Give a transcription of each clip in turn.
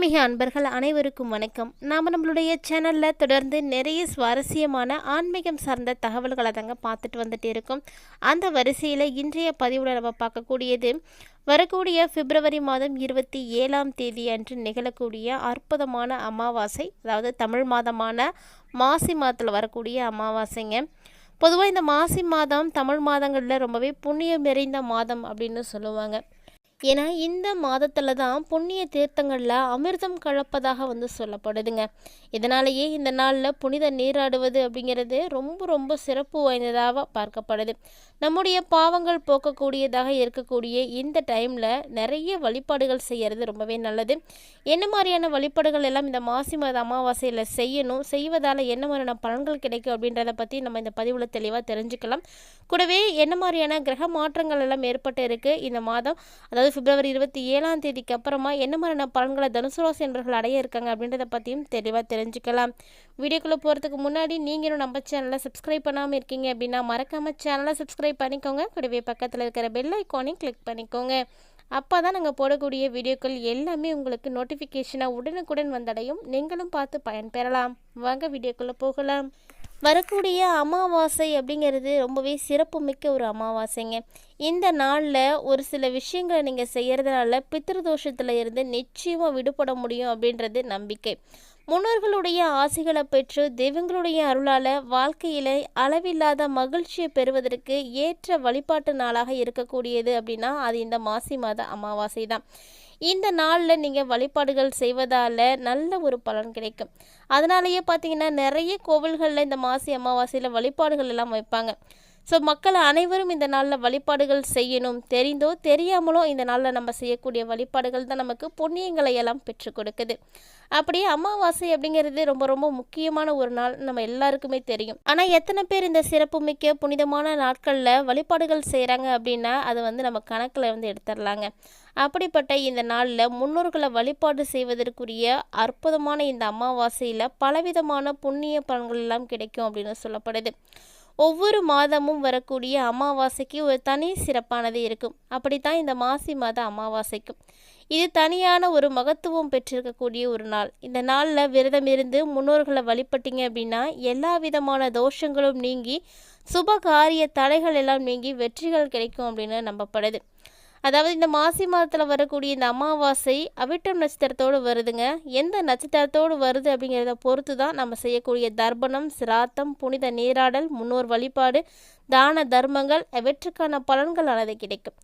ஆன்மீக அன்பர்கள் அனைவருக்கும் வணக்கம். நாம் நம்மளுடைய சேனலில் தொடர்ந்து நிறைய சுவாரஸ்யமான ஆன்மீகம் சார்ந்த தகவல்களை தாங்க பார்த்துட்டு வந்துட்டு இருக்கோம். அந்த வரிசையில் இன்றைய பதிவில் நம்ம பார்க்கக்கூடியது வரக்கூடிய பிப்ரவரி மாதம் இருபத்தி ஏழாம் தேதி அன்று நிகழக்கூடிய அற்புதமான அமாவாசை அதாவது தமிழ் மாதமான மாசி மாதத்தில் வரக்கூடிய அமாவாசைங்க. பொதுவாக இந்த மாசி மாதம் தமிழ் மாதங்களில் ரொம்பவே புண்ணியம் நிறைந்த மாதம் அப்படின்னு சொல்லுவாங்க. ஏன்னா இந்த மாதத்தில் தான் புண்ணிய தீர்த்தங்களில் அமிர்தம் கலப்பதாக வந்து சொல்லப்படுதுங்க. இதனாலேயே இந்த நாளில் புனித நீராடுவது அப்படிங்கிறது ரொம்ப ரொம்ப சிறப்பு வாய்ந்ததாக பார்க்கப்படுது. நம்முடைய பாவங்கள் போக்கக்கூடியதாக இருக்கக்கூடிய இந்த டைமில் நிறைய வழிபாடுகள் செய்கிறது ரொம்பவே நல்லது. என்ன மாதிரியான வழிபாடுகள் எல்லாம் இந்த மாசி மாத அமாவாசையில் செய்யணும் செய்வதால் என்ன மாதிரியான பலன்கள் கிடைக்கும் அப்படின்றத பற்றி நம்ம இந்த பதிவில் தெளிவாக தெரிஞ்சுக்கலாம். கூடவே என்ன மாதிரியான கிரக மாற்றங்கள் எல்லாம் ஏற்பட்டு இருக்குது இந்த மாதம்? அதாவது பிப்ரவரி இருபத்தி ஏழாம் தேதிக்கு அப்புறமா என்ன மாதிரியான பலன்களை தனுசு ராசி என்பர்கள் அடைய இருக்காங்க அப்படின்றத பற்றியும் தெளிவாக தெரிஞ்சுக்கலாம். வீடியோக்குள்ளே போகிறதுக்கு முன்னாடி நீங்களும் நம்ம சேனலை சப்ஸ்கிரைப் பண்ணாமல் இருக்கீங்க அப்படின்னா மறக்காமல் சேனலை சப்ஸ்கிரைப் பண்ணிக்கோங்க. கூடவே பக்கத்தில் இருக்கிற பெல் ஐக்கானையும் கிளிக் பண்ணிக்கோங்க. அப்போ தான் நாங்கள் போடக்கூடிய வீடியோக்கள் எல்லாமே உங்களுக்கு நோட்டிஃபிகேஷனாக உடனுக்குடன் வந்தடையும். நீங்களும் பார்த்து பயன்பெறலாம். வாங்க வீடியோக்குள்ளே போகலாம். வரக்கூடிய அமாவாசை அப்படிங்கிறது ரொம்பவே சிறப்புமிக்க ஒரு அமாவாசைங்க. இந்த நாளில் ஒரு சில விஷயங்களை நீங்கள் செய்கிறதுனால பித்திருதோஷத்தில் இருந்து நிச்சயமாக விடுபட முடியும் அப்படின்றது நம்பிக்கை. முன்னோர்களுடைய ஆசைகளை பெற்று தெய்வங்களுடைய அருளால் வாழ்க்கையில் அளவில்லாத மகிழ்ச்சியை பெறுவதற்கு ஏற்ற வழிபாட்டு நாளாக இருக்கக்கூடியது அப்படின்னா அது இந்த மாசி மாத அமாவாசை தான் இந்த நாளில் நீங்கள் வழிபாடுகள் செய்வதால் நல்ல ஒரு பலன் கிடைக்கும். அதனாலேயே பார்த்தீங்கன்னா நிறைய கோவில்களில் இந்த மாசி அமாவாசையில் வழிபாடுகள் எல்லாம் வைப்பாங்க. ஸோ மக்கள் அனைவரும் இந்த நாளில் வழிபாடுகள் செய்யணும். தெரிந்தோ தெரியாமலோ இந்த நாளில் நம்ம செய்யக்கூடிய வழிபாடுகள் தான் நமக்கு புண்ணியங்களை எல்லாம் பெற்றுக் கொடுக்குது. அப்படியே அமாவாசை அப்படிங்கிறது ரொம்ப ரொம்ப முக்கியமான ஒரு நாள். நம்ம எல்லாருக்குமே தெரியும். ஆனால் எத்தனை பேர் இந்த சிறப்புமிக்க புனிதமான நாட்களில் வழிபாடுகள் செய்கிறாங்க அப்படின்னா அது வந்து நம்ம கணக்கில் வந்து எடுத்துடலாங்க அப்படிப்பட்ட இந்த நாளில் முன்னோர்களை வழிபாடு செய்வதற்குரிய அற்புதமான இந்த அமாவாசையில் பலவிதமான புண்ணிய பலன்கள் எல்லாம் கிடைக்கும் அப்படின்னு சொல்லப்படுது. ஒவ்வொரு மாதமும் வரக்கூடிய அமாவாசைக்கு ஒரு தனி சிறப்பானது இருக்கும். அப்படித்தான் இந்த மாசி மாத அமாவாசைக்கும். இது தனியான ஒரு மகத்துவம் பெற்றிருக்கக்கூடிய ஒரு நாள். இந்த நாளில் விரதம் இருந்து முன்னோர்களை வழிபட்டீங்க அப்படின்னா எல்லா விதமான தோஷங்களும் நீங்கி சுப காரிய தடைகள் எல்லாம் நீங்கி வெற்றிகள் கிடைக்கும் அப்படின்னு நம்பப்படுது. அதாவது இந்த மாசி மாதத்தில் வரக்கூடிய இந்த அமாவாசை அவிட்டம் நட்சத்திரத்தோடு வருதுங்க. எந்த நட்சத்திரத்தோடு வருது அப்படிங்கிறத பொறுத்து தான் நம்ம செய்யக்கூடிய தர்ப்பணம் சிராத்தம் புனித நீராடல் முன்னோர் வழிபாடு தான தர்மங்கள் இவற்றுக்கான பலன்களானது கிடைக்கும்.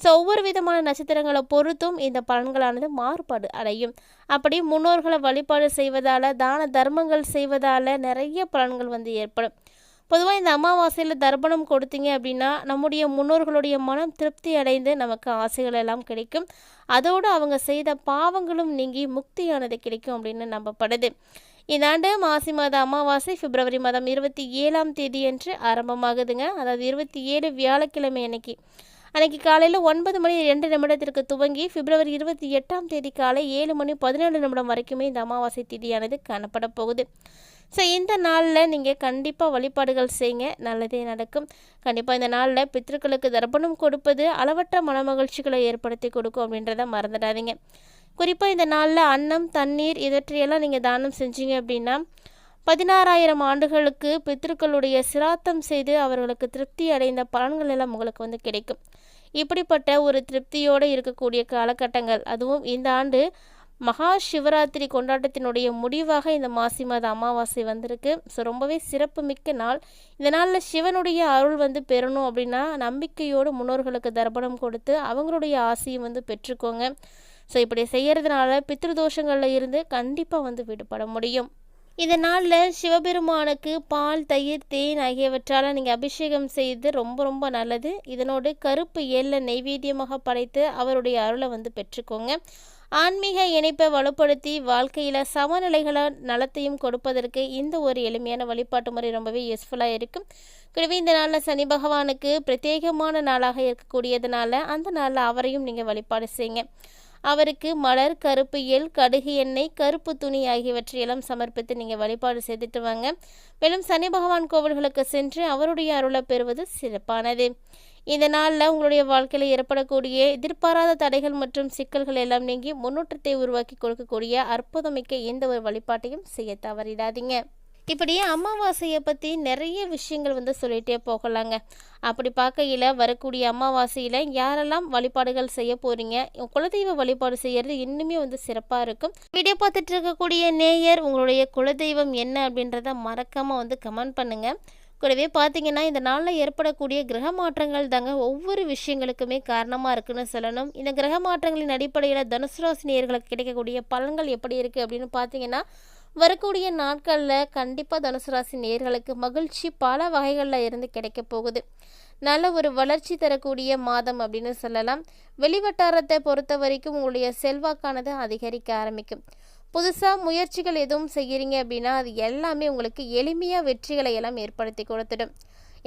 ஸோ ஒவ்வொரு விதமான நட்சத்திரங்களை பொறுத்தும் இந்த பலன்களானது மாறுபாடு அடையும். அப்படி முன்னோர்களை வழிபாடு செய்வதால் தான தர்மங்கள் செய்வதால் நிறைய பலன்கள் வந்து ஏற்படும். பொதுவாக இந்த அமாவாசையில் தர்ப்பணம் கொடுத்தீங்க அப்படின்னா நம்முடைய முன்னோர்களுடைய மனம் திருப்தி அடைந்து நமக்கு ஆசைகள் எல்லாம் கிடைக்கும். அதோடு அவங்க செய்த பாவங்களும் நீங்கி முக்தியானது கிடைக்கும் அப்படின்னு நம்பப்படுது. இந்த ஆண்டு மாசி மாத அமாவாசை பிப்ரவரி மாதம் இருபத்தி ஏழாம் தேதி என்று ஆரம்பமாகுதுங்க. அதாவது இருபத்தி ஏழு வியாழக்கிழமை அன்னைக்கு. அன்னைக்கு காலையில் ஒன்பது மணி ரெண்டு நிமிடத்திற்கு துவங்கி பிப்ரவரி இருபத்தி எட்டாம் தேதி காலை ஏழு மணி பதினேழு நிமிடம் வரைக்குமே இந்த அமாவாசை திதியானது காணப்பட போகுது. ஸோ இந்த நாளில் நீங்கள் கண்டிப்பாக வழிபாடுகள் செய்யுங்க நல்லதே நடக்கும். கண்டிப்பாக இந்த நாளில் பித்திருக்களுக்கு தர்ப்பணம் கொடுப்பது அளவற்ற மனமகிழ்ச்சிகளை ஏற்படுத்தி கொடுக்கும் அப்படின்றத மறந்துடாதீங்க. குறிப்பாக இந்த நாளில் அன்னம் தண்ணீர் இவற்றையெல்லாம் நீங்கள் தானம் செஞ்சீங்க அப்படின்னா பதினாறாயிரம் ஆண்டுகளுக்கு பித்திருக்களுடைய சிராத்தம் செய்து அவர்களுக்கு திருப்தி அடைந்த பலன்கள் எல்லாம் உங்களுக்கு வந்து கிடைக்கும். இப்படிப்பட்ட ஒரு திருப்தியோடு இருக்கக்கூடிய காலகட்டங்கள் அதுவும் இந்த ஆண்டு மகா சிவராத்திரி கொண்டாட்டத்தினுடைய முடிவாக இந்த மாசி மாத அமாவாசை வந்திருக்கு. ஸோ ரொம்பவே சிறப்பு மிக்க நாள். இந்த நாளில் சிவனுடைய அருள் வந்து பெறணும் அப்படின்னா நம்பிக்கையோடு முன்னோர்களுக்கு தர்ப்பணம் கொடுத்து அவங்களுடைய ஆசையும் வந்து பெற்றுக்கோங்க. ஸோ இப்படி செய்கிறதுனால பித்ருதோஷங்களில் இருந்து கண்டிப்பாக வந்து விடுபட முடியும். இதனால் சிவபெருமானுக்கு பால் தயிர் தேன் ஆகியவற்றால் நீங்கள் அபிஷேகம் செய்து ரொம்ப ரொம்ப நல்லது. இதனோடு கருப்பு எல்லை நெய்வேத்தியமாக படைத்து அவருடைய அருளை வந்து பெற்றுக்கோங்க. ஆன்மீக இணைப்பை வலுப்படுத்தி வாழ்க்கையில் சமநிலைகளை நலத்தையும் கொடுப்பதற்கு இந்த ஒரு எளிமையான வழிபாட்டு முறை ரொம்பவே யூஸ்ஃபுல்லாக இருக்கும். கூடவே இந்த நாளில் சனி பகவானுக்கு பிரத்யேகமான நாளாக இருக்கக்கூடியதுனால அந்த நாளில் அவரையும் நீங்கள் வழிபாடு செய்யுங்க அவருக்கு மலர் கருப்பு எல் கடுகு எண்ணெய் கருப்பு துணி ஆகியவற்றையெல்லாம் சமர்ப்பித்து நீங்கள் வழிபாடு செய்துட்டு வாங்க. மேலும் சனி பகவான் கோவில்களுக்கு சென்று அவருடைய அருளை பெறுவது சிறப்பானது. இந்த நாளில் உங்களுடைய வாழ்க்கையில் ஏற்படக்கூடிய எதிர்பாராத தடைகள் மற்றும் சிக்கல்கள் எல்லாம் நீங்கி முன்னேற்றத்தை உருவாக்கி கொடுக்கக்கூடிய அற்புதமிக்க எந்த ஒரு வழிபாட்டையும் செய்ய தவறிடாதீங்க. இப்படி அமாவாசையை பற்றி நிறைய விஷயங்கள் வந்து சொல்லிகிட்டே போகலாங்க. அப்படி பார்க்கையில் வரக்கூடிய அமாவாசையில் யாரெல்லாம் வழிபாடுகள் செய்ய போகிறீங்க குலதெய்வ வழிபாடு செய்கிறது இன்னுமே வந்து சிறப்பாக இருக்கும். வீடியோ பார்த்துட்டு இருக்கக்கூடிய நேயர் உங்களுடைய குலதெய்வம் என்ன அப்படின்றத மறக்காமல் வந்து கமெண்ட் பண்ணுங்கள் கூடவே பார்த்தீங்கன்னா இந்த நாளில் ஏற்படக்கூடிய கிரக மாற்றங்கள் தாங்க ஒவ்வொரு விஷயங்களுக்குமே காரணமாக இருக்குன்னு சொல்லணும். இந்த கிரக மாற்றங்களின் அடிப்படையில் தனுசு கிடைக்கக்கூடிய பலன்கள் எப்படி இருக்குது அப்படின்னு பார்த்தீங்கன்னா வரக்கூடிய நாட்களில் கண்டிப்பாக தனுசு ராசி நேர்களுக்கு மகிழ்ச்சி பல வகைகளில் இருந்து கிடைக்க போகுது. நல்ல ஒரு வளர்ச்சி தரக்கூடிய மாதம் அப்படின்னு சொல்லலாம். வெளிவட்டாரத்தை பொறுத்த வரைக்கும் உங்களுடைய செல்வாக்கானது அதிகரிக்க ஆரம்பிக்கும். புதுசாக முயற்சிகள் எதுவும் செய்கிறீங்க அப்படின்னா அது எல்லாமே உங்களுக்கு எளிமையாக வெற்றிகளை எல்லாம் ஏற்படுத்தி கொடுத்துடும்.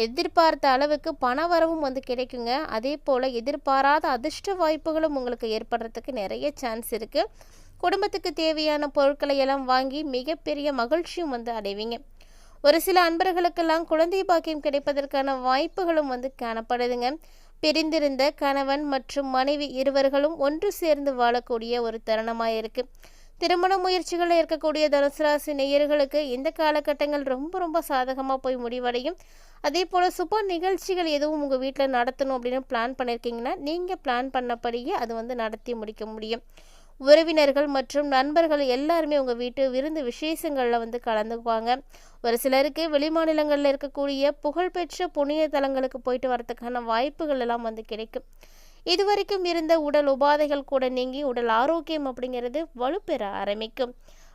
எதிர்பார்த்த அளவுக்கு பண வரவும் வந்து கிடைக்குங்க. அதே போல் எதிர்பாராத அதிர்ஷ்ட வாய்ப்புகளும் உங்களுக்கு ஏற்படுறதுக்கு நிறைய சான்ஸ் இருக்குது குடும்பத்துக்கு தேவையான பொருட்களை எல்லாம் வாங்கி மிகப்பெரிய மகிழ்ச்சியும் வந்து அடைவீங்க. ஒரு சில அன்பர்களுக்கெல்லாம் குழந்தை பாக்கியம் கிடைப்பதற்கான வாய்ப்புகளும் வந்து காணப்படுதுங்க. பிரிந்திருந்த கணவன் மற்றும் மனைவி இருவர்களும் ஒன்று சேர்ந்து வாழக்கூடிய ஒரு தருணமாக இருக்குது திருமண முயற்சிகளில் இருக்கக்கூடிய தனுசு ராசி நேயர்களுக்கு இந்த காலகட்டங்கள் ரொம்ப ரொம்ப சாதகமாக போய் முடிவடையும். அதே போல் சுப நிகழ்ச்சிகள் எதுவும் உங்கள் வீட்டில் நடத்தணும் அப்படின்னு பிளான் பண்ணியிருக்கீங்கன்னா நீங்கள் பிளான் பண்ணபடியே அது வந்து நடத்தி முடிக்க முடியும். உறவினர்கள் மற்றும் நண்பர்கள் எல்லாருமே உங்கள் வீட்டு விருந்து விசேஷங்களில் வந்து கலந்துக்குவாங்க. ஒரு சிலருக்கு வெளிமாநிலங்களில் இருக்கக்கூடிய புகழ்பெற்ற புண்ணிய தலங்களுக்கு போயிட்டு வரத்துக்கான வாய்ப்புகள் எல்லாம் வந்து கிடைக்கும். இதுவரைக்கும் இருந்த உடல் உபாதைகள் கூட நீங்கி உடல் ஆரோக்கியம் அப்படிங்கிறது வலுப்பெற ஆரம்பிக்கும்.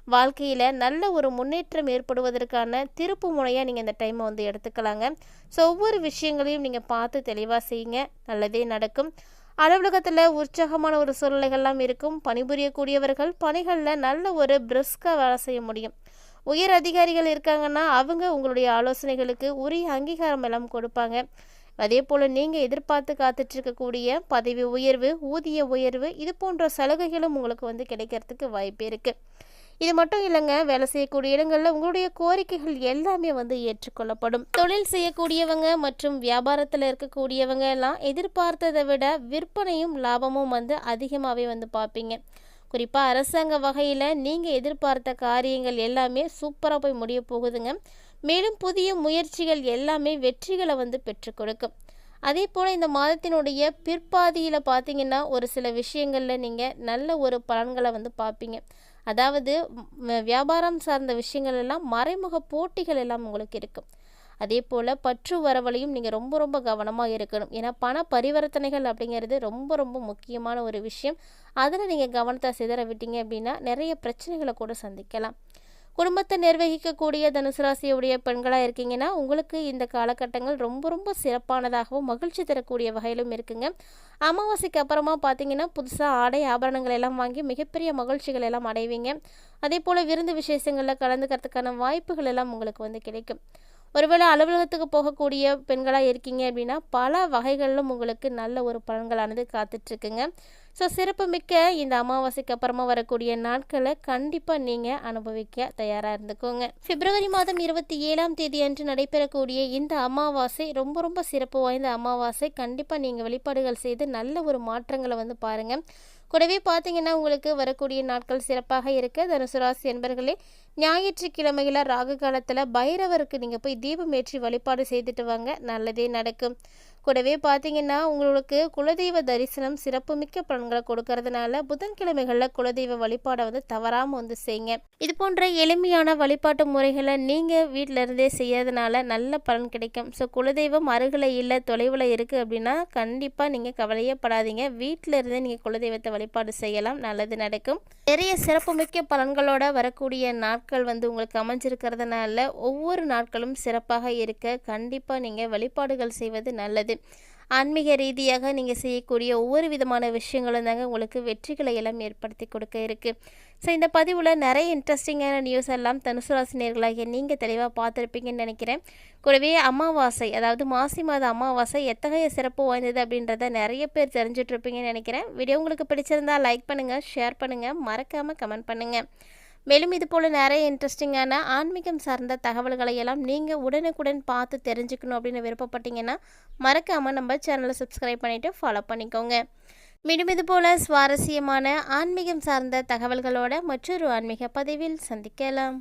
வாழ்க்கையில் நல்ல ஒரு முன்னேற்றம் ஏற்படுவதற்கான திருப்பு முனையாக நீங்கள் இந்த டைமை வந்து எடுத்துக்கலாங்க. ஸோ ஒவ்வொரு விஷயங்களையும் நீங்கள் பார்த்து தெளிவாக செய்யுங்க. நல்லதே நடக்கும். அலுவலகத்தில் உற்சாகமான ஒரு சூழ்நிலைகள்லாம் இருக்கும். பணிபுரியக்கூடியவர்கள் பணிகளில் நல்ல ஒரு பிரிஸ்காக வேலை செய்ய முடியும். உயர் அதிகாரிகள் இருக்காங்கன்னா அவங்க உங்களுடைய ஆலோசனைகளுக்கு உரிய அங்கீகாரம் எல்லாம் கொடுப்பாங்க. அதே போல் நீங்கள் எதிர்பார்த்து காத்துட்ருக்கக்கூடிய பதவி உயர்வு ஊதிய உயர்வு இது போன்ற சலுகைகளும் உங்களுக்கு வந்து கிடைக்கிறதுக்கு வாய்ப்பு இருக்குது இது மட்டும் இல்லைங்க வேலை செய்யக்கூடிய இடங்களில் உங்களுடைய கோரிக்கைகள் எல்லாமே வந்து ஏற்றுக்கொள்ளப்படும். தொழில் செய்யக்கூடியவங்க மற்றும் வியாபாரத்தில் இருக்கக்கூடியவங்க எல்லாம் எதிர்பார்த்ததை விட விற்பனையும் லாபமும் வந்து அதிகமாகவே வந்து பார்ப்பீங்க. குறிப்பாக அரசாங்க வகையில் நீங்கள் எதிர்பார்த்த காரியங்கள் எல்லாமே சூப்பராக போய் முடிய போகுதுங்க. மேலும் புதிய முயற்சிகள் எல்லாமே வெற்றிகளை வந்து பெற்றுக் கொடுக்கும். அதே போல் இந்த மாதத்தினுடைய பிற்பாதியில் பார்த்தீங்கன்னா ஒரு சில விஷயங்களில் நீங்கள் நல்ல ஒரு பலன்களை வந்து பார்ப்பீங்க. அதாவது வியாபாரம் சார்ந்த விஷயங்கள் எல்லாம் மறைமுக போட்டிகள் எல்லாம் உங்களுக்கு இருக்கும். அதே போல் பற்று வரவழையும் நீங்கள் ரொம்ப ரொம்ப கவனமாக இருக்கணும். ஏன்னா பண பரிவர்த்தனைகள் அப்படிங்கிறது ரொம்ப ரொம்ப முக்கியமான ஒரு விஷயம். அதில் நீங்கள் கவனத்தை சிதற விட்டீங்க அப்படின்னா நிறைய பிரச்சனைகளை கூட சந்திக்கலாம். குடும்பத்தை நிர்வகிக்கக்கூடிய தனுசு ராசியுடைய பெண்களாக இருக்கீங்கன்னா உங்களுக்கு இந்த காலகட்டங்கள் ரொம்ப ரொம்ப சிறப்பானதாகவும் மகிழ்ச்சி தரக்கூடிய வகையிலும் இருக்குங்க. அமாவாசைக்கு அப்புறமா பார்த்தீங்கன்னா புதுசாக ஆடை ஆபரணங்கள் எல்லாம் வாங்கி மிகப்பெரிய மகிழ்ச்சிகள் எல்லாம் அடைவீங்க. அதே போல் விருந்து விசேஷங்களில் கலந்துக்கிறதுக்கான வாய்ப்புகள் எல்லாம் உங்களுக்கு வந்து கிடைக்கும். ஒருவேளை அலுவலகத்துக்கு போகக்கூடிய பெண்களாக இருக்கீங்க அப்படின்னா பல வகைகளிலும் உங்களுக்கு நல்ல ஒரு பலன்களானது காத்துட்ருக்குங்க. ஸோ சிறப்பு மிக்க இந்த அமாவாசைக்கு அப்புறமா வரக்கூடிய நாட்களை கண்டிப்பாக நீங்கள் அனுபவிக்க தயாராக இருந்துக்கோங்க. பிப்ரவரி மாதம் இருபத்தி ஏழாம் தேதி அன்று நடைபெறக்கூடிய இந்த அமாவாசை ரொம்ப ரொம்ப சிறப்பு வாய்ந்த அமாவாசை. கண்டிப்பாக நீங்கள் வழிபாடுகள் செய்து நல்ல ஒரு மாற்றங்களை வந்து பாருங்கள் கூடவே பார்த்தீங்கன்னா உங்களுக்கு வரக்கூடிய நாட்கள் சிறப்பாக இருக்க. தனுசு ராசி என்பர்களே ஞாயிற்றுக்கிழமையில் ராகு காலத்தில் பைரவருக்கு நீங்கள் போய் தீபம் ஏற்றி வழிபாடு செய்துட்டு வாங்க. நல்லதே நடக்கும். கூடவே பார்த்தீங்கன்னா உங்களுக்கு குலதெய்வ தரிசனம் சிறப்புமிக்க பலன்களை கொடுக்கறதுனால புதன்கிழமைகளில் குலதெய்வ வழிபாடை வந்து தவறாமல் வந்து செய்யுங்க. இது போன்ற எளிமையான வழிபாட்டு முறைகளை நீங்கள் வீட்டில் இருந்தே செய்யறதுனால நல்ல பலன் கிடைக்கும். ஸோ குலதெய்வம் அருகில் இல்லை தொலைவில் இருக்குது அப்படின்னா கண்டிப்பாக நீங்கள் கவலையே படாதீங்க. வீட்டில் இருந்தே நீங்கள் குலதெய்வத்தை வழிபாடு செய்யலாம். நல்லது நடக்கும். நிறைய சிறப்புமிக்க பலன்களோட வரக்கூடிய நாட்கள் வந்து உங்களுக்கு அமைஞ்சிருக்கிறதுனால ஒவ்வொரு நாட்களும் சிறப்பாக இருக்க கண்டிப்பாக நீங்கள் வழிபாடுகள் செய்வது நல்லது. ஆன்மீக ரீதியாக நீங்கள் செய்யக்கூடிய ஒவ்வொரு விதமான விஷயங்களும் தாங்க உங்களுக்கு வெற்றிகளை எல்லாம் ஏற்படுத்தி கொடுக்க இருக்குது ஸோ இந்த பதிவில் நிறைய இன்ட்ரெஸ்டிங்கான நியூஸ் எல்லாம் தனுசுராசினியர்களாகிய நீங்கள் தெளிவாக பார்த்துருப்பீங்கன்னு நினைக்கிறேன். கூடவே அமாவாசை அதாவது மாசி மாத அமாவாசை எத்தகைய சிறப்பு வாய்ந்தது அப்படின்றத நிறைய பேர் தெரிஞ்சிட்ருப்பீங்கன்னு நினைக்கிறேன். வீடியோ உங்களுக்கு பிடிச்சிருந்தா லைக் பண்ணுங்கள் ஷேர் பண்ணுங்கள் மறக்காமல் கமெண்ட் பண்ணுங்கள் மேலும் இது போல் நிறைய இன்ட்ரெஸ்டிங்கான ஆன்மீகம் சார்ந்த தகவல்களை எல்லாம் நீங்கள் உடனுக்குடன் பார்த்து தெரிஞ்சுக்கணும் அப்படின்னு விருப்பப்பட்டீங்கன்னா மறக்காமல் நம்ம சேனலை சப்ஸ்கிரைப் பண்ணிவிட்டு ஃபாலோ பண்ணிக்கோங்க. மீண்டும் இது போல் சுவாரஸ்யமான ஆன்மீகம் சார்ந்த தகவல்களோட மற்றொரு ஆன்மீக பதிவில் சந்திக்கலாம்.